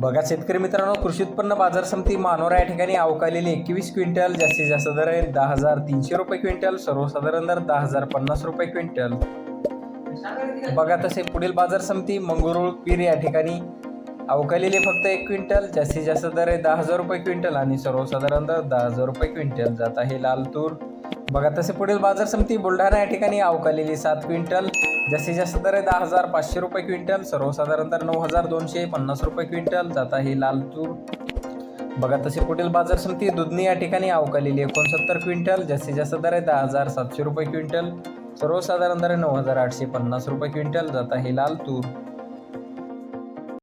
बघा शेतकरी मित्रांनो कृषी उत्पन्न बाजार समिती मानोरा या ठिकाणी अवकालेली एकवीस क्विंटल जास्तीत जास्त दर आहे दहा हजार तीनशे रुपये क्विंटल सर्वसाधारण दर दहा हजार पन्नास रुपये क्विंटल. बघा तसे पुढील बाजार समिती मंगरुळ पीर या ठिकाणी अवकालेले फक्त एक क्विंटल जास्तीत जास्त दर आहे दहा हजार रुपये क्विंटल आणि सर्वसाधारण दर दहा हजार रुपये क्विंटल. जात आहे लाल तूर बघा तसे पुढील बाजार समिती बुलढाणा या ठिकाणी अवकालेली सात क्विंटल जास्तीत जास्त दर आहे दहा हजार पाचशे रुपये क्विंटल सर्वसाधारण दर नऊ हजार दोनशे पन्नास रुपये क्विंटल. जात आहे लाल तूर बघा तसे पुढील बाजार समिती दुधनी या ठिकाणी अवकालेली एकोणसत्तर क्विंटल जास्तीत जास्त दर आहे दहा हजार सातशे रुपये क्विंटल सर्वसाधारण दर आहे नऊ हजार आठशे पन्नास रुपये क्विंटल. जात आहे लाल तूर